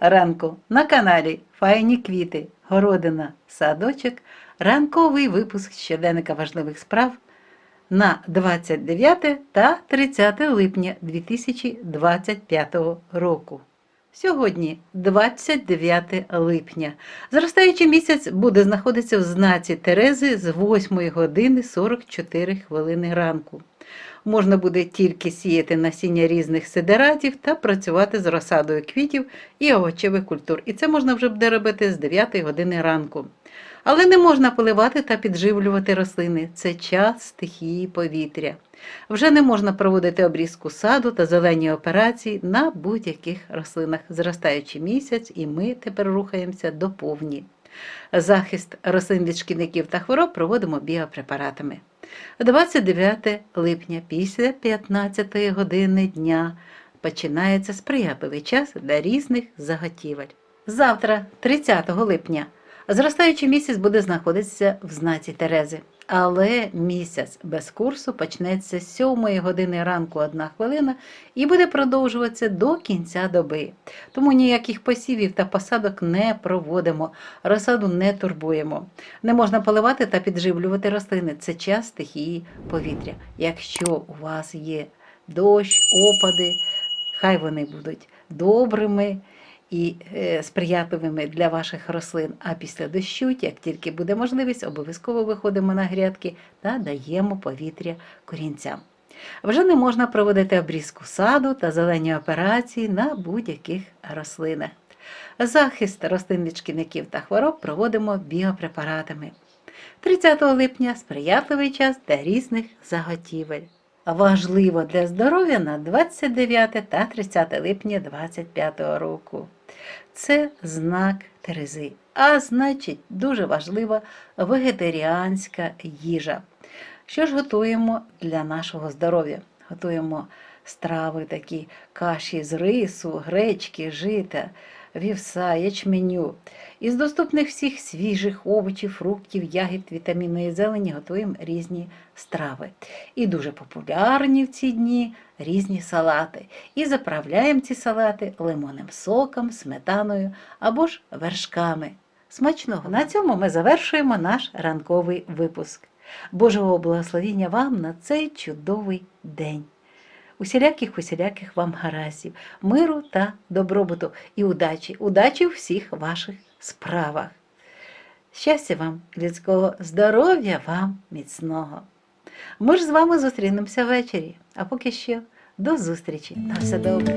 ранку на каналі Файні квіти, городина, садочок, ранковий випуск щоденника важливих справ на 29 та 30 липня 2025 року. Сьогодні 29 липня. Зростаючий місяць буде знаходитися в знаці Терези з 8 години 44 хвилини ранку. Можна буде тільки сіяти насіння різних сидератів та працювати з розсадою квітів і овочевих культур. І це можна вже буде робити з 9 години ранку. Але не можна поливати та підживлювати рослини. Це час стихії повітря. Вже не можна проводити обрізку саду та зелені операції на будь-яких рослинах. Зростаючий місяць, і ми тепер рухаємося до повні. Захист рослин від шкідників та хвороб проводимо біопрепаратами. 29 липня після 15 години дня починається сприятливий час для різних заготівель. Завтра, 30 липня, зростаючий місяць буде знаходитися в знаці Терези. Але місяць без курсу почнеться з 7 години ранку 1 хвилина і буде продовжуватися до кінця доби. Тому ніяких посівів та посадок не проводимо, розсаду не турбуємо. Не можна поливати та підживлювати рослини. Це час стихії повітря. Якщо у вас є дощ, опади, хай вони будуть добрими і е, сприятливими для ваших рослин. А після дощу, як тільки буде можливість, обов'язково виходимо на грядки та даємо повітря корінцям. Вже не можна проводити обрізку саду та зелені операції на будь-яких рослинах. Захист рослин від шкідників та хвороб проводимо біопрепаратами. 30 липня сприятливий час для різних заготівель. Важливо для здоров'я на 29 та 30 липня 2025 року. Це знак Терези. А значить, дуже важлива вегетаріанська їжа. Що ж готуємо для нашого здоров'я? Готуємо страви такі каші з рису, гречки, жита, вівса, ячменю. Із доступних всіх свіжих овочів, фруктів, ягід, вітамінної зелені готуємо різні страви. І дуже популярні в ці дні різні салати. І заправляємо ці салати лимонним соком, сметаною або ж вершками. Смачного! На цьому ми завершуємо наш ранковий випуск. Божого благословіння вам на цей чудовий день усіляких усіляких вам гараздів, миру та добробуту і удачі, удачі у всіх ваших справах. Щастя вам, людського здоров'я вам міцного! Ми ж з вами зустрінемося ввечері, а поки що до зустрічі на все добре.